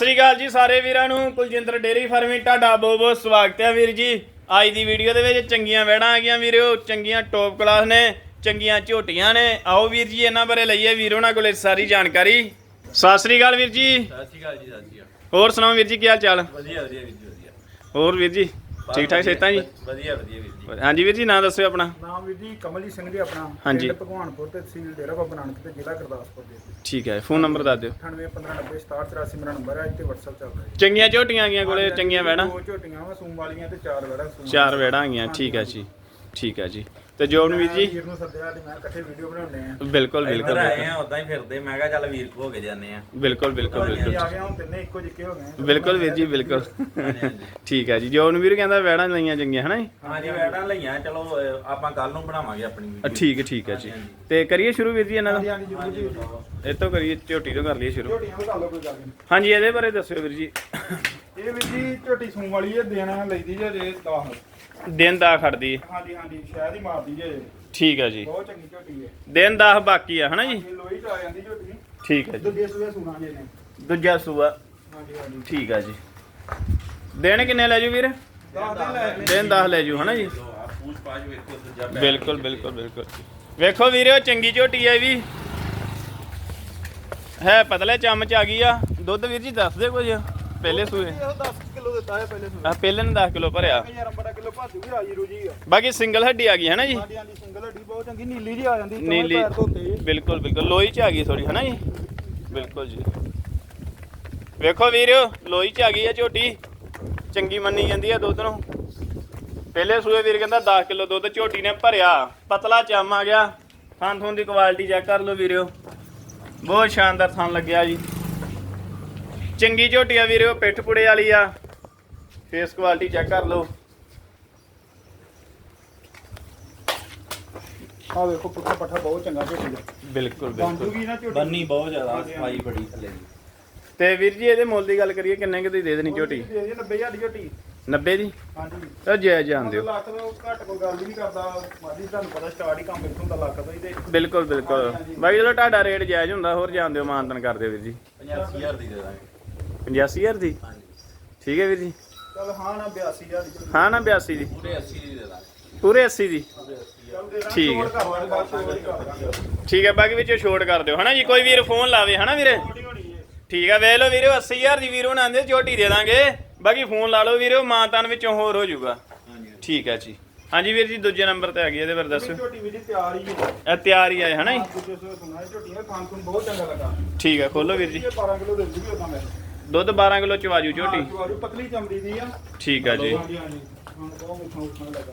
ਸ੍ਰੀ ਅਕਾਲ ਜੀ ਸਾਰੇ ਵੀਰਾਂ ਨੂੰ ਕੁਲਜਿੰਦਰ ਡੇਰੀ ਫਾਰਮਿੰਗ ਤੁਹਾਡਾ ਬਹੁਤ ਬਹੁਤ ਸਵਾਗਤ ਹੈ ਵੀਰ ਜੀ। ਅੱਜ ਦੀ ਵੀਡੀਓ ਦੇ ਵਿੱਚ ਚੰਗੀਆਂ ਵੈੜਾਂ ਆ ਗਈਆਂ ਵੀਰੋ ਚੰਗੀਆਂ ਟੌਪ ਕਲਾਸ ਨੇ ਚੰਗੀਆਂ ਝੋਟੀਆਂ ਨੇ। ਆਓ ਵੀਰ ਜੀ ਇਹਨਾਂ ਬਾਰੇ ਲਈਏ ਵੀਰ ਉਹਨਾਂ ਕੋਲੇ ਸਾਰੀ ਜਾਣਕਾਰੀ। ਸਤਿ ਸ੍ਰੀ ਅਕਾਲ ਵੀਰ ਜੀ। ਸਤਿ ਸ਼੍ਰੀ ਅਕਾਲ ਜੀ ਸਤਿ ਸ਼੍ਰੀ ਅਕਾਲ। ਹੋਰ ਸੁਣਾਓ ਵੀਰ ਜੀ ਕੀ ਹਾਲ ਚਾਲ? ਵਧੀਆ ਵਧੀਆ ਵੀਰ ਜੀ ਵਧੀਆ। ਹੋਰ ਵੀਰ ਜੀ। ਠੀਕ ਠਾਕ ਸੇਤਾਂ ਜੀ? ਵਧੀਆ ਵਧੀਆ ਵੀਰ ਜੀ। ਹਾਂਜੀ ਵੀਰ ਜੀ ਨਾਂ ਦੱਸਿਓ ਆਪਣਾ। ਨਾਮ ਵੀਰ ਜੀ ਕਮਲਜੀਤ ਸਿੰਘ ਜੀ ਆਪਣਾ। ਹਾਂਜੀ। ਪਿੰਡ ਭਗਵਾਨਪੁਰ ਤੇ ਤਹਿਸੀਲ ਡੇਰਾ ਬਾਬਾ ਨਾਨਕ ਤੇ ਜ਼ਿਲ੍ਹਾ ਗੁਰਦਾਸਪੁਰ ਦੇ ਠੀਕ ਹੈ ਫੋਨ ਨੰਬਰ ਦੱਸ ਦਿਓ। 9815906784 ਮੇਰਾ ਨੰਬਰ ਹੈ ਇੱਥੇ WhatsApp ਚੱਲਦਾ ਹੈ। ਚੰਗੀਆਂ ਝੋਟੀਆਂ ਆ ਗਈਆਂ ਕੋਲੇ ਚੰਗੀਆਂ ਵੈੜਾਂ ਦੋ ਝੋਟੀਆਂ ਵਾ ਸੂਮ ਵਾਲੀਆਂ ਤੇ ਚਾਰ ਵੜਾ ਸੂਮ ਚਾਰ ਵੈੜਾਂ ਆ ਗਈਆਂ ਠੀਕ ਹੈ ਜੀ। ਠੀਕ ਹੈ ਜੀ। ਤੇ ਜੋਬਨ ਵੀਰ ਜੀ? ਵੀਰ ਨੂੰ ਸੱਦਿਆ ਤੇ ਮੈਂ ਇਕੱਠੇ ਵੀਡੀਓ ਬਣਾਉਂਦੇ ਆ ਬਿਲਕੁਲ ਬਿਲਕੁਲ ਆਏ ਆ ਉਦਾਂ ਹੀ ਫਿਰਦੇ। ਮੈਂ ਕਿਹਾ ਚੱਲ ਵੀਰ ਕੋ ਹੋ ਕੇ ਜਾਂਦੇ ਆ ਬਿਲਕੁਲ ਬਿਲਕੁਲ ਜੀ ਬਿਲਕੁਲ। ਆ ਗਏ ਹੁਣ ਤਿੰਨੇ ਇੱਕੋ ਜਿੱਕੇ ਹੋ ਗਏ। ਬਿਲਕੁਲ ਵੀਰ ਜੀ ਬਿਲਕੁਲ। ਠੀਕ ਹੈ ਜੀ। ਜੋਬਨ ਵੀਰ ਕਹਿੰਦਾ ਵੈੜਾਂ ਲਈਆਂ ਚੰਗੀਆਂ ਹਨਾ ਜੀ? ਹਾਂਜੀ ਵੈਟਾਂ ਲਈਆਂ। ਚਲੋ ਅਹ, ਆਪਾਂ ਕੱਲ ਨੂੰ ਬਣਾਵਾਂਗੇ ਆਪਣੀ ਅ, ਵੀਡੀਓ ਠੀਕ ਹੈ ਠੀਕ ਹੈ ਜੀ। ਤੇ ਕਰੀਏ ਸ਼ੁਰੂ ਵੀਰ ਜੀ ਇਹਨਾਂ ਹਾਂਜੀ ਦਾ? ਹਾਂਜੀ ਜ਼ਰੂਰ ਜੀ। ਜ਼ਰੂਰ। ਇਹ ਤੋਂ ਕਰੀਏ ਝੋਟੀ ਤੋਂ ਕਰ ਲਈਏ ਸ਼ੁਰੂ। ਝੋਟੀਆਂ ਵਧਾ ਲਓ ਕੋਈ ਗੱਲ ਨਹੀਂ। ਹਾਂਜੀ ਇਹਦੇ ਬਾਰੇ ਦੱਸਿਓ ਵੀਰ ਜੀ। ਇਹ ਵੀਰ ਜੀ ਝੋਟੀ ਸੂਮ ਵਾਲੀ ਹੈ ਦੇਣਾ ਲਈਦੀ ਜੇ ਜੇ 10 ਦਿਨ ਦਾ ਖੜਦੀ ਹੈ। ਹਾਂਜੀ ਹਾਂਜੀ ਸ਼ਾਇਦ ਹੀ ਮਾਰਦੀ ਜੇ ਠੀਕ ਹੈ ਜੀ। ਬਹੁਤ ਚੰਗੀ ਝੋਟੀ ਹੈ ਦਿਨ 10 ਬਾਕੀ ਆ ਹਨਾ ਜੀ? ਇਹ ਲੋਈ ਚ ਆ ਜਾਂਦੀ ਝੋਟੀ। ਠੀਕ ਹੈ ਜੀ। ਦੂਜੇ ਸੂਏ ਸੁਣਾ ਜੇ ਨੇ। ਦੂਜਾ ਸੂਆ। ਹਾਂਜੀ ਹਾਂਜੀ। ਠੀਕ ਹੈ ਜੀ। ਦਿਨ ਕਿੰਨੇ ਲੈ ਜੂ ਵੀਰ? 10 ਦਿਨ ਲੈ ਲੈ ਦਿਨ 10 ਲੈ ਜੂ ਹਨਾ ਜੀ? ਬਿਲਕੁਲ ਬਿਲਕੁਲ ਬਿਲਕੁਲ ਵੇਖੋ ਵੀਰੇ ਉਹ ਚੰਗੀ ਝੋਟੀ ਹੈ ਇਹ ਵੀ। ਹੈ ਪਤਲੇ ਚਮਚ ਆ ਗਈ ਆ। ਦੁੱਧ ਵੀਰ ਜੀ ਦੱਸ ਦੇ ਕੁਝ। ਪਹਿਲੇ ਸੂਏ? ਇਹ 10 ਕਿਲੋ ਦਿੱਤਾ ਹੈ ਪਹਿਲੇ ਸੂਏ। ਆ ਪਹਿਲੇ ਨੇ 10 ਕਿਲੋ ਭਰਿਆ। ਯਾਰ ਬੜਾ ਕਿਲੋ ਭਰ ਜੂਗੀ ਰਾਜੀ ਰੂਜੀ ਆ। ਬਾਕੀ ਸਿੰਗਲ ਹੱਡੀ ਆ ਗਈ ਹੈ ਨਾ ਜੀ? ਹਾਂਜੀ ਹਾਂਜੀ ਸਿੰਗਲ ਹੱਡੀ ਬਹੁਤ ਚੰਗੀ ਨੀਲੀ ਜੀ ਆ ਜਾਂਦੀ ਨੀਲੀ। ਪੈਰ ਧੋਤੇ ਜੀ। ਬਿਲਕੁਲ ਬਿਲਕੁਲ। ਲੋਈ ਚ ਆ ਗਈ ਥੋੜੀ ਹੈ ਨਾ ਜੀ? ਬਿਲਕੁਲ ਜੀ। ਵੇਖੋ ਵੀਰਿਓ ਲੋਈ ਚ ਆ ਗਈ ਆ ਝੋਟੀ। ਚੰਗੀ ਮੰਨੀ ਜਾਂਦੀ ਆ ਦੁੱਧ ਨੂੰ। ਪਹਿਲੇ ਸੂਏ ਵੀਰ ਕਹਿੰਦਾ 10 ਕਿਲੋ ਦੁੱਧ ਝੋਟੀ ਨੇ ਭਰਿਆ। ਪਤਲਾ ਚਮ ਆ ਗਿਆ। ਥਾਂ ਥੋਂ ਦੀ ਕੁਆਲਿਟੀ ਚੈੱਕ ਕਰ ਲਓ ਵੀਰਿਓ ਬਹੁਤ ਸ਼ਾਨਦਾਰ ਥਾਂ ਲੱਗਿਆ ਜੀ। ਚੰਗੀ ਝੋਟੀ ਆ ਵੀਰਿਓ ਪਿੱਠ ਪੁੜੇ ਵਾਲੀ ਆ। ਫੇਸ ਕੁਆਲਿਟੀ ਚੈੱਕ ਕਰ ਲਓ। ਆਹ ਵੇਖੋ ਪੁੱਠਾ ਪੱਠਾ ਬਹੁਤ ਚੰਗਾ ਝੋਟੀ ਦਾ ਬਿਲਕੁਲ ਬਿਲਕੁਲ। ਬੰਦੂਗੀ ਨਾ ਝੋਟੀ ਬੰਨੀ ਬਹੁਤ ਜ਼ਿਆਦਾ ਸਫ਼ਾਈ ਬੜੀ ਥੱਲੇ ਦੀ। ਤੇ ਵੀਰ ਜੀ ਇਹਦੇ ਮੁੱਲ ਦੀ ਗੱਲ ਕਰੀਏ ਕਿੰਨੇ ਕੁ ਦੀ ਦੇ ਦੇਣੀ ਝੋਟੀ? ਦੇ ਦੇ 90000 ਦੀ ਝੋਟੀ। 90 ਦੀ? ਹਾਂਜੀ। ਤਾਂ ਜੈ ਜਾਣ ਦਿਓ। ਲੱਖ ਤੋਂ ਘੱਟ ਕੋਈ ਗੱਲ ਹੀ ਨਹੀਂ ਕਰਦਾ। ਮਾਦੀ ਤੁਹਾਨੂੰ ਪਤਾ ਸਟਾਰਟ ਹੀ ਕੰਮ ਇੱਥੋਂ ਦਾ ਲੱਖ ਤੋਂ ਹੀ ਤੇ ਬਿਲਕੁਲ ਬਿਲਕੁਲ। ਬਾਈ ਜਦੋਂ ਤੁਹਾਡਾ ਰੇਟ ਜਾਇਜ਼ ਹੁੰਦਾ ਹੋਰ ਜਾਣ ਦਿਓ ਮਾਨਤਨ ਕਰ ਦਿਓ ਵੀਰ ਜੀ। 85000 ਦੀ ਦੇ ਦਾਂਗੇ। 85000 ਦੀ? ਹਾਂਜੀ। ਠੀਕ ਹੈ ਵੀਰ ਜੀ। ਚਲ ਹਾਂ ਨਾ 82000 ਦੀ ਝੋਟੀ। ਹਾਂ ਨਾ 82 ਦੀ। ਪੂਰੇ 80 ਦੀ ਦੇ ਦਾਂਗੇ। ਪੂਰੇ 80 ਦੀ। ਚੱਲ ਦੇ ਦਾਂਗੇ, ਠੀਕ ਹੈ। ਹੀ। ਠੀਕ ਹੈ ਬਾਕੀ ਵਿੱਚੋਂ ਛੋਟ ਕਰ ਦਿਓ। ਹਨਾ ਜੀ ਕੋਈ ਵੀਰ ਫੋਨ ਲਾਵੇ ਹਨਾ ਵੀਰੇ? ਹੈ ਠੀਕ ਹੈ ਵੇਖ ਲਓ ਵੀਰੇ 80000 ਦੀ ਵੀਰ ਆਂਦੇ ਝੋਟੀ ਦੇ ਦਾਂਗੇ। ਬਾਕੀ ਫੋਨ ਲਾ ਲਓ ਵੀਰੇ ਮਾਨਤਨ ਵਿੱਚੋਂ ਹੋਰ ਹੋ ਜਾਊਗਾ। ਹਾਂਜੀ ਠੀਕ ਹੈ ਜੀ। ਹਾਂਜੀ ਵੀਰ ਜੀ ਦੂਜੇ ਨੰਬਰ ਤੇ ਆ ਗਈ ਇਹਦੇ ਬਾਰੇ ਦੱਸਿਓ ਝੋਟੀ ਵੀ ਜੀ ਤਿਆਰ ਹੀ ਹੈ। ਇਹ ਤਿਆਰ ਹੀ ਆਏ ਹਨਾ ਜੀ? ਹਾਂ, ਝੋਟੀ ਖੂਨ ਬਹੁਤ ਚੰਗਾ ਲੱਗਾ। ਠੀਕ ਹੈ ਖੋਲੋ ਵੀਰ ਜੀ। ਇਹ 12 ਕਿਲੋ ਦੇ ਦੂਗੀ ਉਦਾਂ ਮੈਂ। ਦੁੱਧ 12 ਕਿਲੋ ਚਵਾਜੂ ਝੋਟੀ। ਜਵਾਰੂ ਪਤਲੀ ਚਮੜੀ ਦੀ ਆ। ਠੀਕ ਹੈ ਜੀ ਹਾਂਜੀ ਹਾਂਜੀ ਹਾਂ ਬਹੁਤ ਮਿੱਠਾ ਮਿੱਠਾ ਲੱਗਾ।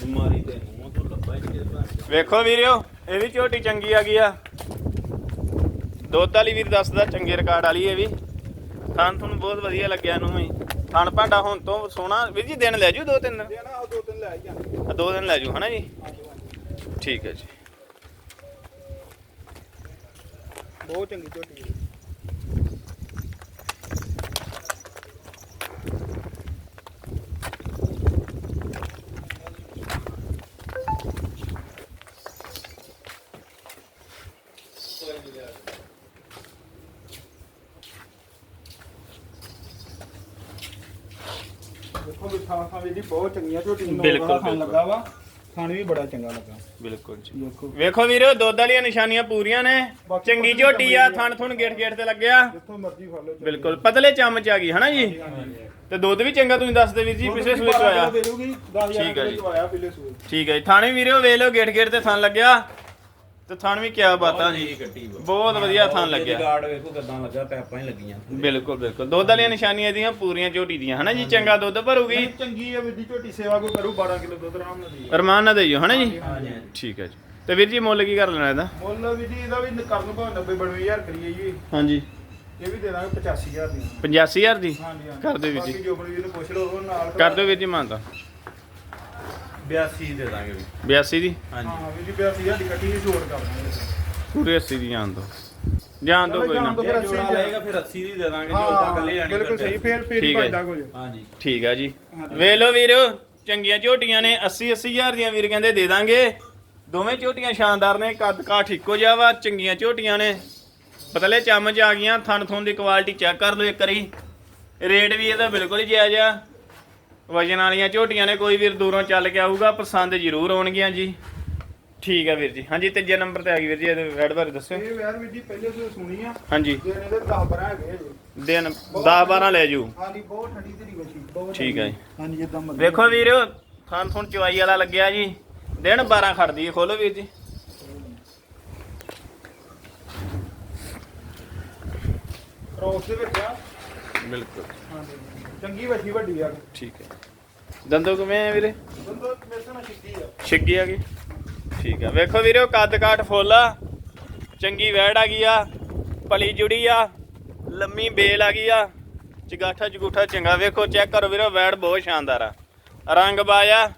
ਬਿਮਾਰੀ ਤੇ ਮੂੰਹ ਤੋਂ ਲੱਭਾ ਹੀ ਨਹੀਂ ਕਿਤੇ ਵੇਖੋ ਵੀਰਿਓ ਇਹ ਵੀ ਝੋਟੀ ਚੰਗੀ ਆ ਗਈ ਆ। ਦੁੱਧ ਵਾਲੀ ਵੀਰ ਦੱਸਦਾ ਚੰਗੇ ਰਿਕਾਰਡ ਵਾਲੀ ਇਹ ਵੀ। ਥਾਂ ਤੁਹਾਨੂੰ ਬਹੁਤ ਵਧੀਆ ਲੱਗਿਆ ਇਹਨੂੰ ਵੀ। ਥਣ ਭਾਂਡਾ ਹੁਣ ਤੋਂ ਸੋਹਣਾ। ਵੀਰ ਜੀ ਦਿਨ ਲੈ ਜੂ ਦੋ ਤਿੰਨ? ਦੇ ਨਾ ਉਹ ਦੋ ਤਿੰਨ ਲੈ ਆ, ਦੋ ਦਿਨ ਲੈ ਜੂ ਹਨਾ ਠੀਕ ਹੈ ਜੀ ਬਹੁਤ ਚੰਗੀ ਝੋਟੀ ਵੀ ਥਾਂ ਥਾਂ ਵੀ ਜੀ ਬਹੁਤ ਚੰਗੀਆਂ ਝੋਟੀ ਨੂੰ ਬਿਲਕੁਲ, ਬੜਾ ਖਾਣ ਬਿਲਕੁਲ। ਲੱਗਾ ਵਾ ਖਾਣ ਵੀ ਬੜਾ ਚੰਗਾ ਲੱਗਾ। ਬਿਲਕੁਲ ਜੀ। ਦੇਖੋ। ਵੇਖੋ ਵੀਰਿਓ ਦੁੱਧ ਵਾਲੀਆਂ ਨਿਸ਼ਾਨੀਆਂ ਪੂਰੀਆਂ ਨੇ। ਬਾਕੀ ਚੰਗੀ ਪਤਲੀ ਝੋਟੀ ਆ ਚਮੜੀ ਥਣ ਥੁਣ ਗੇਟ ਗੇਟ ਤੇ ਲੱਗਿਆ। ਜਿੱਥੋਂ ਮਰਜ਼ੀ ਫੜ ਲਓ ਝੋਟੀ। ਬਿਲਕੁਲ ਪਤਲੇ ਚਮਚ ਆ ਗਈ ਹਨਾ ਜੀ। ਤੇ ਦੁੱਧ ਵੀ ਚੰਗਾ ਤੁਸੀਂ ਦੱਸਦੇ ਵੀਰ ਜੀ ਪਿਛਲੇ ਸੂਏ ਚ ਆਇਆ। 10000 ਠੀਕ ਹੈ ਜੀ। ਠੀਕ ਹੈ ਜੀ ਥਾਣੇ ਵੀਰਿਓ ਵੇਖ ਲਓ ਗੇਟ ਗੇਟ ਤੇ ਥਣ ਲੱਗਿਆ। ਤੇ ਥਣ ਵੀ ਕਿਆ ਬਾਤਾਂ ਜੀ। ਕੱਟੀ ਵਾ। ਬਹੁਤ ਵਧੀਆ ਥਣ ਲੱਗਿਆ। ਗਾਰਡ ਵੇਖੋ ਕਿਦਾਂ ਲੱਗਾ ਪੈਪਾਂ ਹੀ ਲੱਗੀਆਂ। ਬਿਲਕੁਲ ਬਿਲਕੁਲ। ਦੁੱਧ ਵਾਲੀਆਂ ਨਿਸ਼ਾਨੀਆਂ ਇਹਦੀਆਂ ਪੂਰੀਆਂ ਝੋਟੀ ਦੀਆਂ ਹਨਾ ਜੀ? ਚੰਗਾ ਦੁੱਧ ਭਰੂਗੀ? ਚੰਗੀ ਹੈ ਵਿੱਦੀ ਝੋਟੀ ਸੇਵਾ ਕੋ ਕਰੂ 12 ਕਿਲੋ ਦੁੱਧ ਆਰਾਮ ਨਾਲ ਦੀ ਅਰਮਾਨ ਨਾ ਦੇਈਓ ਹਨਾ ਜੀ? ਹਾਂਜੀ ਠੀਕ ਹੈ ਜੀ। ਤੇ ਵੀਰ ਜੀ ਮੁੱਲ ਕੀ ਕਰ ਲੈਣਾ ਇਹਦਾ? ਮੁੱਲ ਵੀ ਜੀ ਇਹਦਾ ਵੀ ਕਰਨ ਭਾਵੇਂ 90 92000 ਕਰੀਏ ਜੀ। ਹਾਂਜੀ। ਇਹ ਵੀ ਦੇ ਦਾਂਗੇ 85000 ਦੀ। 85000 ਦੀ? ਹਾਂਜੀ ਹਾਂਜੀ। ਕਰ ਦਿਓ ਵੀਰ ਜੀ। ਬਾਕੀ ਜੋਬਨ ਵੀਰ ਨੂੰ ਪੁੱਛ ਲਓ ਉਹ ਨਾਲ ਕਰ ਦਿਓ ਵੀਰ ਜੀ ਮਾਨਤਾ 82 ਦੇ ਦਾਂਗੇ ਵੀ। 82 ਦੀ? ਹਾਂਜੀ। ਹਾਂ ਵੀਰ ਜੀ 82000 ਦੀ ਕੱਟੀ ਵੀ ਛੋੜ ਕਰ ਦਾਂਗੇ। ਪੂਰੇ 80 ਦੀ ਜਾਣ ਦੋ। ਜਾਣ ਦੋ ਕੋਈ ਨਾ। ਜੋੜਾ ਲਏਗਾ ਫਿਰ 80 ਦੀ ਦੇ ਦਾਂਗੇ ਜੋ ਉਦਾਂ ਕੱਲੇ ਜਾਣੀ ਬਿਲਕੁਲ ਸਹੀ ਫੇਰ ਫੇਰ ਹੀ ਠੀਕ ਹੈ। ਪੈਦਾ ਕੁਝ। ਹਾਂਜੀ। ਠੀਕ ਆ ਜੀ। ਵੇਖ ਲਓ ਵੀਰੋ ਚੰਗੀਆਂ ਝੋਟੀਆਂ ਨੇ 80 80000 ਦੀਆਂ ਵੀਰ ਕਹਿੰਦੇ ਦੇ ਦਾਂਗੇ। ਦੋਵੇਂ ਝੋਟੀਆਂ ਸ਼ਾਨਦਾਰ ਨੇ ਕੱਦ ਕਾਠ ਇੱਕੋ ਜਿਹਾ ਵਾ ਚੰਗੀਆਂ ਝੋਟੀਆਂ ਨੇ। ਪਤਲੇ ਚਮਚ ਆ ਗਈਆਂ ਥਣ ਥਣ ਦੀ ਕੁਆਲਿਟੀ ਚੈੱਕ ਕਰ ਲਓ ਇੱਕ ਵਾਰੀ। ਰੇਟ ਵੀ ਇਹਦਾ ਬਿਲਕੁਲ ਹੀ ਜਾਇਜ਼ ਆ। ਵਜਨ ਵਾਲੀਆਂ ਝੋਟੀਆਂ ਨੇ ਕੋਈ ਵੀਰ ਦੂਰੋਂ ਚੱਲ ਕੇ ਆਊਗਾ ਪਸੰਦ ਜ਼ਰੂਰ ਆਉਣਗੀਆਂ ਜੀ। ਠੀਕ ਆ ਵੀਰ ਜੀ। ਹਾਂਜੀ ਤੀਜੇ ਨੰਬਰ ਤੇ ਆ ਗਈ ਵੀਰ ਜੀ ਇਹਦੇ ਵੈਡ ਬਾਰੇ ਦੱਸਿਓ। ਇਹ ਵੈਰ ਵੀ ਜੀ ਪਹਿਲੇ ਤੋਂ ਸੁਣੀ ਆ। ਹਾਂਜੀ। ਦਿਨ ਇਹਦੇ 10 12 ਹੈਗੇ ਜੀ। ਦਿਨ 10 12 ਲੈ ਜੂ। ਹਾਂਜੀ ਬਹੁਤ ਠੰਡੀ ਤੇਰੀ ਵਸ਼ੀ ਬਹੁਤ ਠੀਕ ਹੈ ਜੀ। ਹਾਂਜੀ ਮਰਜ਼ੀ ਵੇਖੋ ਵੀਰ ਥਣ ਥਣ ਚਵਾਈ ਵਾਲਾ ਲੱਗਿਆ ਜੀ। ਦਿਨ 12 ਖੜਦੀ ਹੈ ਖੋਲੋ ਵੀਰ ਜੀ। ਕ੍ਰੋਸ ਦੇ ਵਿੱਚ ਆ। ਬਿਲਕੁਲ। ਹਾਂਜੀ। ਚੰਗੀ ਵਸ਼ੀ ਵੱਡੀ ਆ। ਠੀਕ ਹੈ। ਦੰਦੋ ਕਿਵੇਂ ਆ ਵੀਰੇ? ਦੋਨੋਂ ਮੇਰੇ ਨਾਲ ਛਿੱਕੀ ਆ। ਛਿੱਗੀ ਆ ਗਈ? ਠੀਕ ਆ। ਵੇਖੋ ਵੀਰੇ ਉਹ ਕੱਦ ਕਾਠ ਫੁੱਲ ਆ। ਚੰਗੀ ਵੈੜ ਆ ਗਈ ਆ। ਪਲੀ ਜੁੜੀ ਆ। ਲੰਮੀ ਬੇਲ ਆ ਗਈ ਆ। ਚਗਾਠਾ ਚਗੂਠਾ ਚੰਗਾ। ਵੇਖੋ ਚੈੱਕ ਕਰੋ ਵੀਰੇ ਵੈੜ ਬਹੁਤ ਸ਼ਾਨਦਾਰ ਆ। ਰੰਗ ਬਾਇਆ।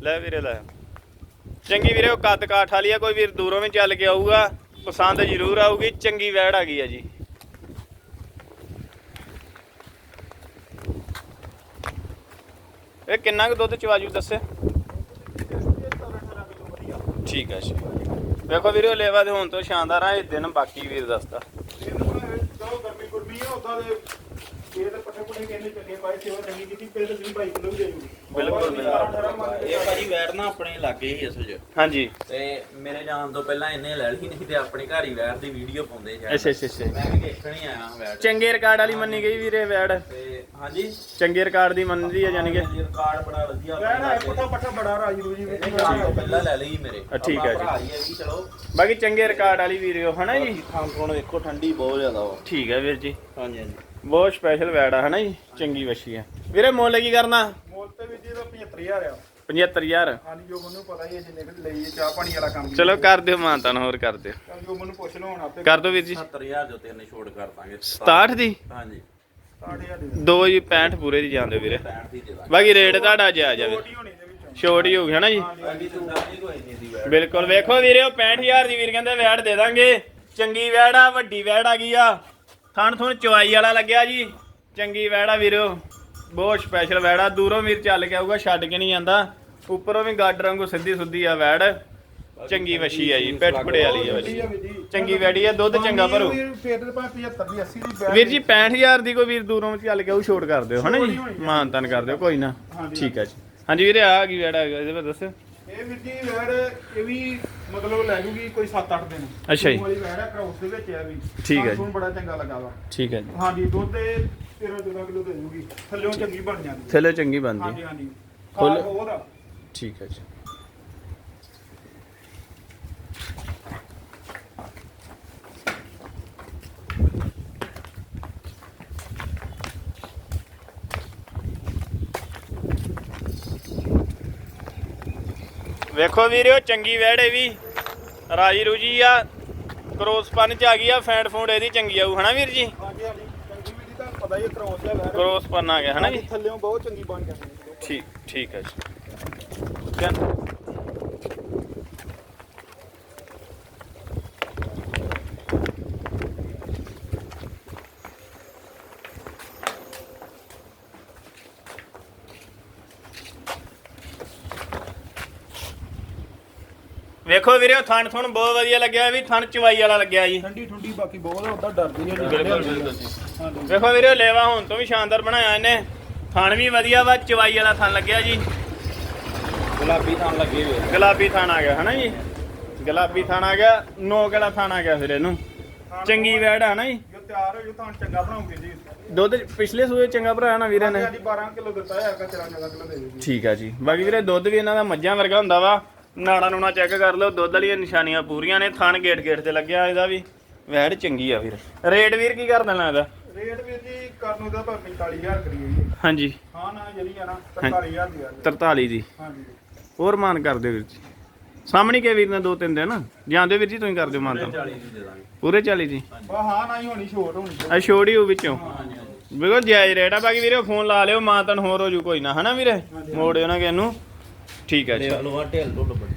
ਲੈ ਵੀਰੇ ਲੈ। ਚੰਗੀ ਵੀਰੇ ਉਹ ਕੱਦ ਕਾਠ ਵਾਲੀ ਆ। ਕੋਈ ਵੀਰ ਦੂਰੋਂ ਵੀ ਚੱਲ ਕੇ ਆਊਗਾ। ਪਸੰਦ ਜ਼ਰੂਰ ਆਊਗੀ। ਚੰਗੀ ਵੈੜ ਆ ਗਈ ਆ ਜੀ। ਇਹ ਕਿੰਨਾ ਕੁ ਦੁੱਧ ਚਵਾਜੂ ਦੱਸੇ? ਠੀਕ ਹੈ ਜੀ। ਵੇਖੋ ਵੀਰੇ, ਲੇਵਾ ਦੇ ਹੁਣ ਤੋਂ ਸ਼ਾਨਦਾਰ ਆ, ਇਹ ਦਿਨ ਬਾਕੀ ਵੀਰ ਦੱਸਦਾ। ਗਰਮੀ ਗੁਰਮੀ ਆ, ਉਦਾਂ ਦੇ ਇਹ ਤਾਂ ਪੱਠੇ ਪੁੱਠੇ ਕਹਿੰਦੇ ਚੱਲੇ ਪਾਏ ਸੇਵਾ ਚੰਗੀ ਕੀਤੀ ਪਹਿਲੇ ਤੁਸੀਂ ਭਾਈ ਕਿਲੋ ਵੀ ਦੇ ਬਿਲਕੁਲ, ਬਿਲਕੁਲ। ਇਹ ਭਾਜੀ ਵੈਰ ਨਾ ਆਪਣੇ ਲਾਗੇ ਹੀ ਅਸਲ 'ਚ। ਹਾਂਜੀ। ਤੇ ਮੇਰੇ ਜਾਣ ਤੋਂ ਪਹਿਲਾਂ ਇਹਨੇ ਲੈ ਲਈ ਨਹੀਂ ਤੇ ਆਪਣੀ ਘਰ ਹੀ ਵੈਰ ਦੀ ਵੀਡੀਓ ਪਾਉਂਦੇ ਸ਼ਾਇਦ। ਅੱਛਾ ਅੱਛਾ ਅੱਛਾ। ਮੈਂ ਵੀ ਦੇਖਣ ਹੀ ਆਇਆ ਵੈਰ ਚੰਗੇ ਰਿਕਾਰਡ ਵਾਲੀ ਮੰਨੀ ਗਈ ਵੀਰੇ ਵੈੜ ਤੇ ਹਾਂਜੀ। ਚੰਗੇ ਰਿਕਾਰਡ ਦੀ ਮੰਨਦੀ ਆ ਯਾਨੀ ਕਿ। ਕਾਰਡ ਬੜਾ ਵਧੀਆ ਰਹਿਣਾ ਹੈ ਪੱਠਾ ਪੱਠਾ ਬੜਾ ਰਾਜੀ ਰੂਜੀ ਵਿੱਚ ਇਹਨੇ ਜਾਣ ਤੋਂ ਪਹਿਲਾਂ ਲੈ ਲਈ ਮੇਰੇ। ਠੀਕ ਹੈ ਜੀ। ਬਾਕੀ ਚੰਗੇ ਰਿਕਾਰਡ ਵਾਲੀ ਵੀਡੀਓ ਹਨਾ ਜੀ? ਖਾਣ ਖੋਣ ਵੇਖੋ ਠੰਡੀ ਬਹੁਤ ਜ਼ਿਆਦਾ ਵਾ। ਠੀਕ ਹੈ ਵੀਰ ਜੀ। ਹਾਂਜੀ ਹਾਂਜੀ। ਬਹੁਤ ਸਪੈਸ਼ਲ ਵੈੜ ਆ ਹਨਾ ਜੀ? ਚੰਗੀ ਵਛੀ ਆ। ਵੀਰੇ ਮੁੱਲ ਕੀ ਕਰਨਾ? ਮੁੱਲ ਤੇ ਵੀ ਜੀ ਦਾ 75000 ਆ। 75000 ਹਾਂਜੀ ਜੋ ਮੈਨੂੰ ਪਤਾ ਹੀ ਹੈ ਜਿੰਨੇ ਕਿ ਲਈ ਹੈ ਚਾਹ ਪਾਣੀ ਵਾਲਾ ਕੰਮ ਵੀ। ਚਲੋ ਕਰ ਦਿਓ ਮਾਨਤਾਨ ਹੋਰ ਕਰ ਦਿਓ। ਚੱਲ ਜੋ ਮੈਨੂੰ ਪੁੱਛ ਲਓ ਹੁਣ ਆਪੇ ਕਰ ਦਿਓ ਵੀਰ ਜੀ। 70000 ਜੋ ਤੇਰੇ ਛੋੜ ਕਰ ਦਾਂਗੇ। 67 ਦੀ? ਹਾਂਜੀ। 60000 ਦੇ ਦੋ ਜੀ 65 ਪੂਰੇ ਦੀ ਜਾਂਦੇ ਵੀਰੇ। 65 ਦੀ ਦੇ ਦਾਂਗੇ। ਬਾਕੀ ਰੇਟ ਤੁਹਾਡਾ ਜਾਇਜ਼ ਆ ਵੀਰੇ ਛੋਟੀ ਹੀ ਹੋ ਗਈ ਹਨਾ ਜੀ? ਬਿਲਕੁਲ ਵੇਖੋ ਵੀਰੇ ਉਹ 65000 ਦੀ ਵੀਰ ਕਹਿੰਦੇ ਵੈੜ ਦੇ ਦਾਂਗੇ। ਚੰਗੀ ਵੈੜ ਆ ਵੱਡੀ ਵੈੜ ਆ ਗਈ ਆ। ਥਣ ਥਣ ਚਵਾਈ ਵਾਲਾ ਲੱਗਿਆ ਜੀ। ਚੰਗੀ ਵੈੜ ਵੀਰੋ। ਬਹੁਤ ਸਪੈਸ਼ਲ ਵੈੜ। ਦੂਰੋਂ ਵੀਰ ਚੱਲ ਕੇ ਆਊਗਾ ਛੱਡ ਕੇ ਨਹੀਂ ਜਾਂਦਾ। ਉੱਪਰੋਂ ਵੀ ਗਾਡਰ ਵਾਂਗੂ ਸਿੱਧੀ ਸੁੱਧੀ ਆ ਵੈੜ। ਚੰਗੀ ਵਛੀ ਆ ਜੀ ਪਿੱਠ ਪੜੇ ਵਾਲੀ ਆ ਵਛੀ। ਚੰਗੀ ਵੈੜੀ ਆ ਦੁੱਧ ਚੰਗਾ ਭਰੋ। ਫੇਰ ਤੇ ਭਾਵੇਂ 75 ਦੀ 80 ਦੀ ਬੈਠ ਵੀਰ ਜੀ 65000 ਦੀ ਕੋਈ ਵੀਰ ਦੂਰੋਂ ਚੱਲ ਕੇ ਆਊ ਛੋਟ ਕਰ ਦਿਓ ਹਨਾ ਜੀ? ਮਾਨਤਨ ਕਰ ਦਿਓ ਕੋਈ ਨਾ। ਠੀਕ ਆ ਜੀ। ਹਾਂਜੀ ਵੀਰੇ ਆ ਕੀ ਵੈੜ ਇਹਦੇ ਬਾਰੇ ਦੱਸਿਓ ਇਹ ਵੀਰ ਜੀ ਵੈੜ ਇਹ ਵੀ ਮਤਲਬ ਲੈ ਜੂਗੀ ਕੋਈ 7-8 ਦਿਨ। ਅੱਛਾ ਜੀ। ਸੂਣ ਵਾਲੀ ਵੈੜ ਆ ਕ੍ਰੋਸ ਦੇ ਵਿੱਚ ਆ ਵੀ। ਠੀਕ ਹੈ ਜੀ। ਸਾਨੂੰ ਬੜਾ ਚੰਗਾ ਲੱਗਾ ਵਾ। ਠੀਕ ਹੈ ਜੀ। ਹਾਂਜੀ ਦੁੱਧ ਤੇ 13-14 ਕਿਲੋ ਦੇ ਜੂਗੀ। ਥੱਲਿਓਂ ਚੰਗੀ ਬਣ ਜਾਂਦੀ। ਥੱਲੇ ਚੰਗੀ ਬਣਦੀ। ਹਾਂਜੀ ਹਾਂਜੀ। ਖੁੱਲ੍ਹ- ਖੋਲ ਉਹਦਾ ਠੀਕ ਹੈ ਜੀ। ਵੇਖੋ ਵੀਰਿਓ ਚੰਗੀ ਵੈੜੇ ਵੀ। ਰਾਜੀ ਰੂਜੀ ਆ ਕਰੋਸ ਪੰਨ ਚ ਆ ਗਈ ਆ ਫੈਂਡ ਫੂਡ ਇਹਦੀ ਚੰਗੀ ਆਊ ਹਨਾ ਵੀਰ ਜੀ? ਹਾਂਜੀ ਹਾਂਜੀ। ਚੰਗੀ ਵੀ ਤੁਹਾਨੂੰ ਪਤਾ ਹੀ ਹੈ ਕ੍ਰੋਸ ਦਾ ਵੈੜ ਕਰੋਸ ਪੰਨ ਆ ਗਿਆ ਹਨਾ ਜੀ? ਥੱਲਿਓਂ ਬਹੁਤ ਚੰਗੀ ਬਣ ਹੈ ਠੀਕ ਠੀਕ ਹੈ ਜੀ। ਵੇਖੋ ਵੀਰੇ ਥਣ ਥਣ ਬਹੁਤ ਵਧੀਆ ਲੱਗਿਆ ਵੀ ਥਣ ਚਵਾਈ ਵਾਲਾ ਲੱਗਿਆ ਜੀ। ਠੰਡੀ ਠੰਡੀ ਬਾਕੀ ਬਹੁਤ ਆ ਉਦਾਂ ਡਰਦੀ ਹੈ ਬਿਲਕੁਲ ਬਿਲਕੁਲ ਜੀ। ਹਾਂਜੀ। ਵੇਖੋ ਵੀਰੇ ਲੇਵਾ ਹੁਣ ਤੋਂ ਵੀ ਸ਼ਾਨਦਾਰ ਬਣਾਇਆ ਇਹਨੇ। ਥਣ ਵੀ ਵਧੀਆ ਵਾ ਚਵਾਈ ਵਾਲਾ ਥਣ ਲੱਗਿਆ ਜੀ। ਗੁਲਾਬੀ ਥਾਂ ਲੱਗੇ ਹੋਏ ਗੁਲਾਬੀ ਥਣ ਆ ਗਿਆ ਹਨਾ ਜੀ? ਗੁਲਾਬੀ ਥਣ ਆ ਗਿਆ ਨੋ ਕਿਹੜਾ ਥਣ ਆ ਗਿਆ ਫਿਰ ਇਹਨੂੰ। ਚੰਗੀ ਵੈੜ ਆ ਨਾ ਜੀ? ਜੋ ਤਿਆਰ ਹੋ ਜੋ ਤੁਹਾਨੂੰ ਚੰਗਾ ਬਣਾਉਂਗੇ ਜੀ। ਦੁੱਧ ਪਿਛਲੇ ਸੂਏ ਚੰਗਾ ਭਰਾਇਆ ਨਾ ਵੀਰੇ ਨੇ। ਹਾਂਜੀ 12 ਕਿਲੋ ਦਿੱਤਾ ਹੈ ਕਾ 13 ਕਿਲੋ ਦੇ ਜੂਗੀ ਠੀਕ ਆ ਜੀ। ਬਾਕੀ ਵੀਰੇ ਦੁੱਧ ਵੀ ਇਹਨਾਂ ਦਾ ਮੱਝਾਂ ਵਰਗਾ ਹੁੰਦਾ ਵਾ। ਨਾੜਾ ਨੂਣਾ ਚੈੱਕ ਕਰ ਲਓ ਦੁੱਧ ਵਾਲੀਆਂ ਨਿਸ਼ਾਨੀਆਂ ਪੂਰੀਆਂ ਨੇ ਥਣ ਗੇਟ ਗੇਟ ਤੇ ਲੱਗਿਆ ਇਹਦਾ ਵੀ। ਵੈੜ ਚੰਗੀ ਆ ਵੀਰ ਰੇਟ ਵੀਰ ਕੀ ਕਰ ਦੇਣਾ ਇਹਦਾ ਰੇਟ ਵੀਰ ਜੀ ਕਰਨ ਨੂੰ ਦਾ ਤਾਂ 45000 ਕਰੀਏ ਜੀ। ਹਾਂਜੀ। ਹਾਂ ਨਾ ਜਿਹੜੀ ਆ ਨਾ 45000 ਦੀ ਆ ਜੀ। 43 ਦੀ। ਹਾਂਜੀ। ਹੋਰ ਮਾਨ ਕਰ ਦਿਓ ਵੀਰ ਜੀ। ਸਾਹਮਣੇ ਕੇ ਵੀਰ ਨੇ ਦੋ ਤਿੰਨ ਦਿਨ ਜਾਂਦੇ ਵੀਰ ਜੀ ਤੁਸੀਂ ਕਰ ਦਿਓ ਮਾਨ ਤਾਂ। 40 ਦੀ ਦੇ ਦਾਂਗੇ। ਪੂਰੇ 40 ਦੀ। ਹਾਂ ਨਾ ਹੀ ਹੋਣੀ ਛੋਟ ਹੋਣੀ। ਆ ਛੋੜੀ ਉਹ ਵਿੱਚੋਂ। ਹਾਂਜੀ ਹਾਂਜੀ। ਬਿਲਕੁਲ ਜਾਇਜ਼ ਰੇਟ ਆ। ਬਾਕੀ ਵੀਰੇ ਫੋਨ ਲਾ ਲਿਓ ਮਾਂ ਤਨ ਹੋਰ ਹੋ ਜੂ ਕੋਈ ਨਾ ਹਨਾ ਵੀਰੇ? ਮੋੜਿਓ ਨਾ ਕਿ ਨੂੰ ਠੀਕ ਹੈ ਜੀ। ਲੋਹਾ ਢੇਲ ਢੁੱਲ ਬੜੀ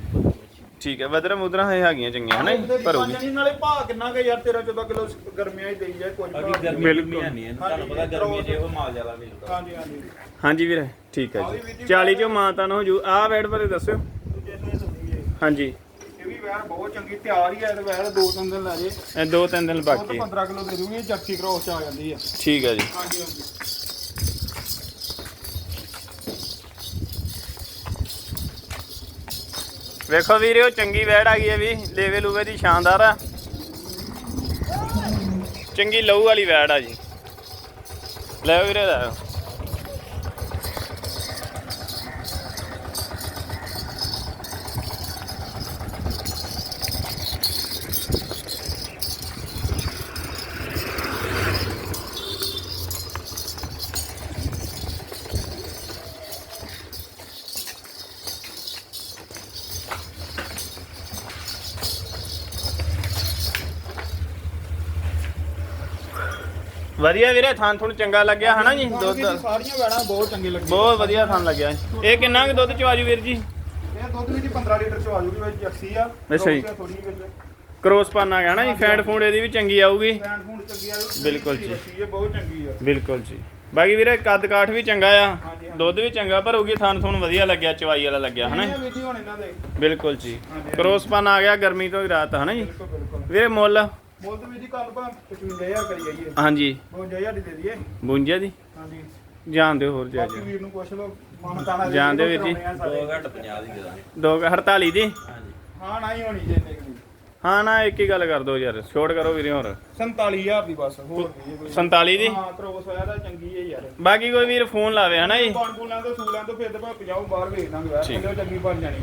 ਠੀਕ ਹੈ ਵਦਰਾ ਮੁਦਰਾ ਹੈ ਹੈਗੀਆਂ ਚੰਗੀਆਂ ਹਨਾ ਜੀ? ਭਰੂਗੀ ਭਰੂਗੀ ਨਾਲੇ ਭਾਅ ਕਿੰਨਾ ਕਿ ਯਾਰ 13 14 ਕਿਲੋ ਗਰਮੀਆਂ ਹੀ ਦੇਈ ਜਾਏ ਕੋਈ ਬਾਕੀ ਭਾਅ ਗਰਮੀ ਬਿਲਕੁਲ। ਵੀ ਨਹੀਂ ਹੈ ਤੁਹਾਨੂੰ ਪਤਾ ਗਰਮੀ 'ਚ ਉਹ ਮਾਲ ਜ਼ਿਆਦਾ ਮਿਲਦਾ। ਹਾਂਜੀ ਹਾਂਜੀ। ਹਾਂਜੀ ਵੀਰੇ ਠੀਕ ਹੈ ਜੀ। 40 ਚੋਂ ਮਾਂ ਤਨ ਹੋ ਜੂ। ਆ ਵੈਟ ਬਾਰੇ ਦੱਸਿਓ। ਦੂਜੇ ਨੂੰ ਸੁਣੀ ਹੈ। ਹਾਂਜੀ। ਇਹ ਵੀ ਵੈਰ ਬਹੁਤ ਚੰਗੀ ਤਿਆਰ ਹੀ ਹੈ ਤੇ ਵੈਰ ਦੋ ਤਿੰਨ ਦਿਨ ਲੈ ਜੇ। ਇਹ ਦੋ ਤਿੰਨ ਦਿਨ ਉਹ ਤਾਂ ਬਾਕੀ 15 ਕਿਲੋ ਦੇ ਦੂੰਗੀ ਇਹ ਜਰਸੀ ਕ੍ਰੋਸ ਚ ਆ ਜਾਂਦੀ ਹੈ। ਠੀਕ ਹੈ ਜੀ। ਹਾਂਜੀ ਹਾਂਜੀ। ਵੇਖੋ ਵੀਰਿਓ ਚੰਗੀ ਵੈੜ ਆ ਗਈ ਹੈ ਵੀ, ਲੇਵੇ ਲੂਵੇ ਦੀ ਸ਼ਾਨਦਾਰ ਆ। ਚੰਗੀ ਲਹੂ ਵਾਲੀ ਵੈੜ ਆ ਜੀ। ਲੈ ਵੀਰੇ, ਲੈ ਵਧੀਆ ਵੀਰੇ ਥਾਂ ਤੁਹਾਨੂੰ ਚੰਗਾ ਲੱਗਿਆ ਹਨਾ ਜੀ? ਦੁੱਧ ਸਾਰੀਆਂ ਵੈੜਾਂ ਬਹੁਤ ਚੰਗੀ ਲੱਗੀਆਂ। ਬਹੁਤ ਵਧੀਆ ਥਾਂ ਲੱਗਿਆ ਇਹ ਕਿੰਨਾ ਕੁ ਦੁੱਧ ਚਵਾਜੂ ਵੀਰ ਜੀ? ਇਹ ਦੁੱਧ ਵੀ ਜੀ 15 ਲੀਟਰ ਚ ਆ ਜੂਗੀ ਵਿੱਚ ਜਰਸੀ ਆ। ਅੱਛਾ ਜੀ। ਥੋੜੀ ਵਿੱਚ। ਕ੍ਰੋਸ ਪਾਨਾ ਗਿਆ ਨਾ ਜੀ? ਫੈਂਡ ਫੂਡ ਇਹਦੀ ਵੀ ਚੰਗੀ ਆਊਗੀ। ਪੈਂਟ ਫੂਡ ਚੰਗੀ ਆ ਬਿਲਕੁਲ ਜੀ। ਇਹ ਬਹੁਤ ਚੰਗੀ ਆ। ਬਿਲਕੁਲ ਜੀ। ਬਾਕੀ ਵੀਰੇ ਕੱਦ ਕਾਠ ਵੀ ਚੰਗਾ ਆ। ਦੁੱਧ ਵੀ ਚੰਗਾ ਭਰੂਗੀ ਥਾਂ ਤੁਹਾਨੂੰ ਵਧੀਆ ਲੱਗਿਆ ਚਵਾਈ ਵਾਲਾ ਲੱਗਿਆ ਹਨਾ ਬਿਲਕੁਲ ਜੀ। ਕ੍ਰੋਸ ਪਾਨ ਆ ਗਿਆ ਗਰਮੀ ਤੋਂ ਹੀ ਰਾਤ ਹਨਾ ਜੀ? ਵੀਰੇ ਮੁੱਲ? ਮੁੱਲ ਤੇ ਵੀ ਜੀ ਕੱਲ ਭਾ 55000 ਕਰੀ ਜਾਈਏ। ਹਾਂਜੀ। 55000 ਦੀ ਦੇ ਦਈਏ। 52 ਦੀ? ਹਾਂਜੀ। ਜਾਣ ਦਿਓ ਹੋਰ ਜਾ ਬਾਕੀ ਵੀਰ ਨੂੰ ਪੁੱਛ ਲਓ ਮਾਨ ਤਾਣਾ ਜਾਣ ਦਿਓ ਵੀਰ ਜੀ। ਦੋ ਘੱਟ 50 ਦੀ ਦੇ ਦਾਂਗੇ ਦੋ 48 ਦੀ? ਹਾਂਜੀ। ਹਾਂ ਨਾ ਹੀ ਹੋਣੀ ਜੇ ਇੰਨੇ ਕੁ ਦੀ ਹਾਂ ਨਾ ਇੱਕ ਹੀ ਗੱਲ ਕਰ ਦੋ ਯਾਰ। ਛੋੜ ਕਰੋ ਵੀਰੇ ਹੋਰ। 47000 ਦੀ ਬਸ ਹੋਰ ਨਹੀਂ ਕੋਈ। 47 ਦੀ? ਹਾਂ ਕਰੋਸ ਹੋਇਆ ਤਾਂ ਚੰਗੀ ਹੈ ਯਾਰ। ਬਾਕੀ ਕੋਈ ਵੀਰ ਫੋਨ ਲਾਵੇ ਹਨਾ ਜੀ? ਬਾਣ ਬੁਲਾਂ ਤੋਂ ਸੂਲਾਂ ਤੋਂ ਫਿਰ ਤੇ ਭਾ 50 ਬਾਹਰ ਵੇਚ ਦਾਂਗੇ ਯਾਰ ਠੀਕ। ਥੱਲੇ ਚੰਗੀ ਬਣ ਜਾਣੀ।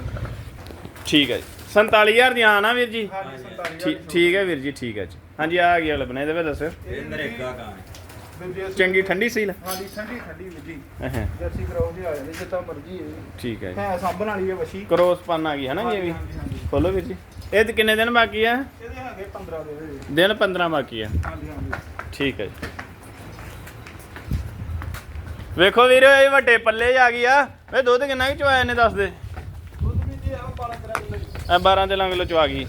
ਠੀਕ ਹੈ ਜੀ। 47000 ਦੀਆਂ ਨਾ ਵੀਰ ਜੀ? ਹਾਂਜੀ 47000 ਠੀਕ ਠੀਕ ਹੈ ਵੀਰ ਜੀ ਠੀਕ ਹੈ ਜੀ। ਹਾਂਜੀ ਆ ਗਿਆ ਲਬਨੇ ਦੇ ਵੇ ਦੱਸਿਓ। ਇਹ ਨਰੇਗਾ ਕਾਂ ਹੈ ਦੂਜੇ ਅਸੀਂ- ਚੰਗੀ ਠੰਡੀ ਸੀਲ? ਹਾਂਜੀ ਠੰਡੀ ਠੰਡੀ ਵਿੱਚ ਜੀ। ਅਹਾਂ, ਜਰਸੀ ਕਰੋਸ ਹੀ ਆ ਜਾਂਦੇ ਜਿੱਦਾਂ ਮਰਜ਼ੀ ਹੈ। ਠੀਕ ਹੈ ਜੀ। ਹੈ ਸਾਂਭਣ ਵਾਲੀ ਹੈ ਵਸ਼ੀ ਕ੍ਰੋਸ ਪਾਨ ਆ ਗਈ ਹੈ ਨਾ ਜੀ ਇਹ ਵੀ? ਹਾਂਜੀ ਹਾਂਜੀ ਖੋਲੋ ਵੀਰ ਜੀ। ਇਹ ਤੇ ਕਿੰਨੇ ਦਿਨ ਬਾਕੀ ਆ ਇਹਦੇ ਹੈਗੇ 15 ਦੇ ਦੇ ਦਿਨ 15 ਬਾਕੀ ਆ ਹਾਂਜੀ ਹਾਂਜੀ। ਠੀਕ ਹੈ ਜੀ। ਵੇਖੋ ਵੀਰੋ ਇਹ ਵੱਡੇ ਪੱਲੇ 'ਚ ਆ ਗਈ ਆ। ਵੇ ਦੁੱਧ ਕਿੰਨਾ ਕਿ ਚਵਾਇਆ ਇਹਨੇ ਦੱਸ ਦੇ। ਦੁੱਧ ਵੀ ਜੀ ਆ 12 13 ਕਿਲੋ ਇਹ 12 ਦੇ ਲੰਗ ਲੋ ਚਵਾ ਗਈ।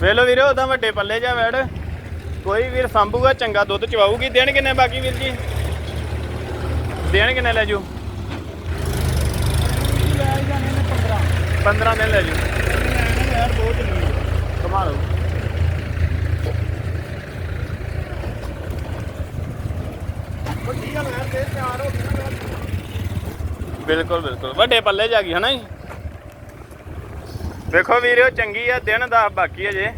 ਵੇਖ ਲਓ ਉਹਦਾ ਵੱਡੇ ਪੱਲੇ 'ਚ ਆ ਕੋਈ ਵੀਰ ਸੰਭੂਗਾ, ਚੰਗਾ ਦੁੱਧ ਚਵਾਊਗੀ। ਦੇਣ ਕਿੰਨੇ ਬਾਕੀ ਵੀਰ ਜੀ? ਦੇਣ ਕਿੰਨੇ ਲੈ ਜੂ ਲੈ 15 ਦਿਨ ਲੈ ਜੂ ਯਾਰ ਬਹੁਤ ਚੰਗੀ ਕਮਾ ਲਓ। ਬਿਲਕੁਲ ਬਿਲਕੁਲ। ਵੱਡੇ ਪੱਲੇ 'ਚ ਆ ਗਈ, ਹਨਾ ਜੀ? ਵੇਖੋ ਵੀਰੋ ਚੰਗੀ ਆ ਦਿਨ ਦਾ ਬਾਕੀ ਹੈ ਜੇ।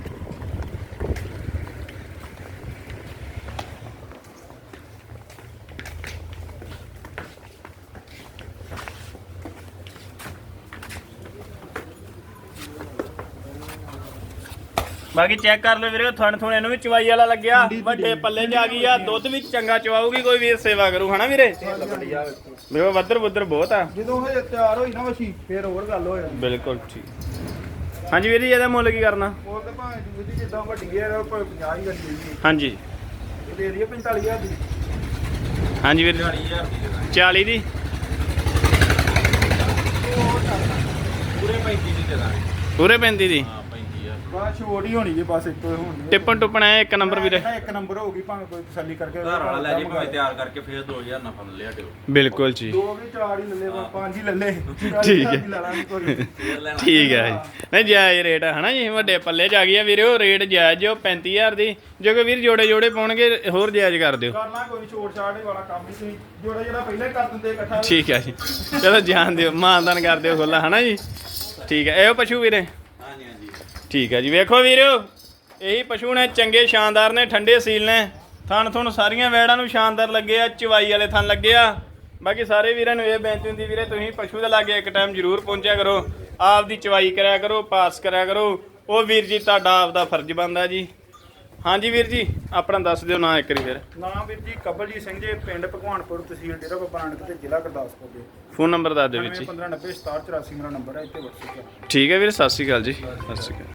ਬਾਕੀ ਚੈੱਕ ਕਰ ਲਓ ਵੀਰੇ ਥਣ ਥੁਣ ਇਹਨੂੰ ਵੀ ਚਵਾਈ ਵਾਲਾ ਲੱਗਿਆ। ਵੱਡੇ ਪੱਲੇ 'ਚ ਆ ਗਈ ਆ ਦੁੱਧ ਵੀ ਚੰਗਾ ਚਵਾਊਗੀ ਕੋਈ ਵੀਰ ਸੇਵਾ ਕਰੂ ਹਨਾ ਵੀਰੇ? ਵੇਖੋ ਵੱਦਰ ਬੁੱਦਰ ਬਹੁਤ ਆ। ਜਦੋਂ ਇਹ ਤਿਆਰ ਹੋਈ ਨਾ ਵਸ਼ੀ ਫੇਰ ਹੋਰ ਗੱਲ ਹੋ ਜਾਂਦੀ। ਬਿਲਕੁਲ ਠੀਕ। ਹਾਂਜੀ ਵੀਰ ਜੀ ਇਹਦਾ ਮੁੱਲ ਕੀ ਕਰਨਾ? ਉਹ ਤੇ ਭਾਵੇਂ ਦੂਜੀ ਜਿੱਦਾਂ ਵੱਡੀ ਹੈ ਉਹ ਭਾਵੇਂ 50 ਹੀ ਗੱਡੀ ਦੀ ਹਾਂਜੀ। ਇਹ ਦੇ ਦਈਏ 45000 ਦੀ। ਹਾਂਜੀ ਵੀਰ 40000 ਦੀ ਦੇ ਦਾਂਗੇ। 40 ਦੀ? ਪੂਰੇ 35 ਦੀ ਦੇ ਦਾਂਗੇ। ਪੂਰੇ 35 ਦੀ? ਹਾਂ। 35000 ਬਸ ਛੋਟ ਹੀ ਹੋਣੀ ਜੇ ਬਸ ਇੱਕੋ ਹੋਣੀ। ਟਿੱਪਣ ਟੁੱਪਣ ਐ ਇੱਕ ਨੰਬਰ ਵੀਰੇ? ਇੱਕ ਨੰਬਰ ਹੋਊਗੀ ਭਾਵੇਂ ਕੋਈ ਤਸੱਲੀ ਕਰਕੇ ਘਰ ਵਾਲਾ ਲੈ ਜੇ ਭਾਵੇਂ ਤਿਆਰ ਕਰਕੇ ਫੇਰ 2000 ਨਫਾ ਲੈ ਲਿਆ ਦਿਓ ਬਿਲਕੁਲ ਜੀ। ਦੋ ਵੀ ਚਾਰ ਹੀ ਲੱਲੇ ਵਾ ਪੰਜ ਹੀ ਲੱਲੇ ਠੀਕ ਹੈ। ਠੀਕ ਹੈ ਜੀ। ਨਹੀਂ ਜਾਇਜ਼ ਰੇਟ ਹੈ ਹਨਾ ਜੀ ਵੱਡੇ ਪੱਲੇ ਚ ਆ ਗਈ ਆ ਵੀਰੇ ਉਹ ਰੇਟ ਜਾਇਜ਼ ਜੋ 35000 ਦੀ। ਜੋ ਕਿ ਵੀਰ ਜੋੜੇ ਜੋੜੇ ਪਾਉਣਗੇ ਹੋਰ ਜਾਇਜ਼ ਕਰ ਦਿਓ। ਕਰਨਾ ਕੋਈ ਛੋਟ ਛਾਟ ਵਾਲਾ ਕੰਮ ਹੀ ਤੁਸੀਂ ਜੋੜਾ ਜਿਹੜਾ ਪਹਿਲਾਂ ਹੀ ਕਰ ਦਿੰਦੇ ਇਕੱਠਾ। ਠੀਕ ਹੈ ਜੀ। ਚਲੋ ਜਾਣ ਦਿਓ ਮਾਨਦਾਨ ਕਰ ਦਿਓ ਖੁੱਲਾ ਹਨਾ ਜੀ। ਠੀਕ ਹੈ ਇਹੋ ਪਸ਼ੂ ਵੀਰੇ। ਠੀਕ ਹੈ ਜੀ। ਵੇਖੋ ਵੀਰੋ ਇਹੀ ਪਸ਼ੂ ਨੇ ਚੰਗੇ ਸ਼ਾਨਦਾਰ ਨੇ ਠੰਡੇ ਸੀਲ ਨੇ। ਥਣ ਥੁਣ ਸਾਰੀਆਂ ਵੈੜਾਂ ਨੂੰ ਸ਼ਾਨਦਾਰ ਲੱਗੇ ਆ ਚਵਾਈ ਵਾਲੇ ਥਣ ਲੱਗੇ ਆ। ਬਾਕੀ ਸਾਰੇ ਵੀਰਾਂ ਨੂੰ ਇਹ ਬੇਨਤੀ ਹੁੰਦੀ ਵੀਰੇ ਤੁਸੀਂ ਪਸ਼ੂ ਦੇ ਲਾਗੇ ਇੱਕ ਟਾਈਮ ਜ਼ਰੂਰ ਪਹੁੰਚਿਆ ਕਰੋ। ਆਪ ਦੀ ਚਵਾਈ ਕਰਿਆ ਕਰੋ ਪਾਸ ਕਰਿਆ ਕਰੋ। ਉਹ ਵੀਰ ਜੀ ਤੁਹਾਡਾ ਆਪ ਦਾ ਫਰਜ਼ ਬਣਦਾ ਜੀ। ਹਾਂਜੀ ਵੀਰ ਜੀ ਆਪਣਾ ਦੱਸ ਦਿਓ ਨਾਂ ਇੱਕ ਵਾਰੀ ਫਿਰ। ਨਾਮ ਵੀਰ ਜੀ ਕਬਲਜੀਤ ਸਿੰਘ ਜੀ ਪਿੰਡ ਭਗਵਾਨਪੁਰ ਤਹਿਸੀਲ ਡੇਰਾ ਬਾਬਾ ਨਾਨਕ ਤੇ ਜ਼ਿਲ੍ਹਾ ਗੁਰਦਾਸਪੁਰ ਦੇ ਫੋਨ ਨੰਬਰ ਦੱਸ ਦਿਓ ਵੀਰ ਜੀ। 1590 6784 ਮੇਰਾ ਨੰਬਰ ਹੈ ਇੱਥੇ WhatsApp ਠੀਕ ਹੈ ਵੀਰ ਸਤਿ ਸ਼੍ਰੀ ਅਕਾਲ ਜੀ। ਸਤਿ ਸ਼੍ਰੀ ਅਕਾਲ।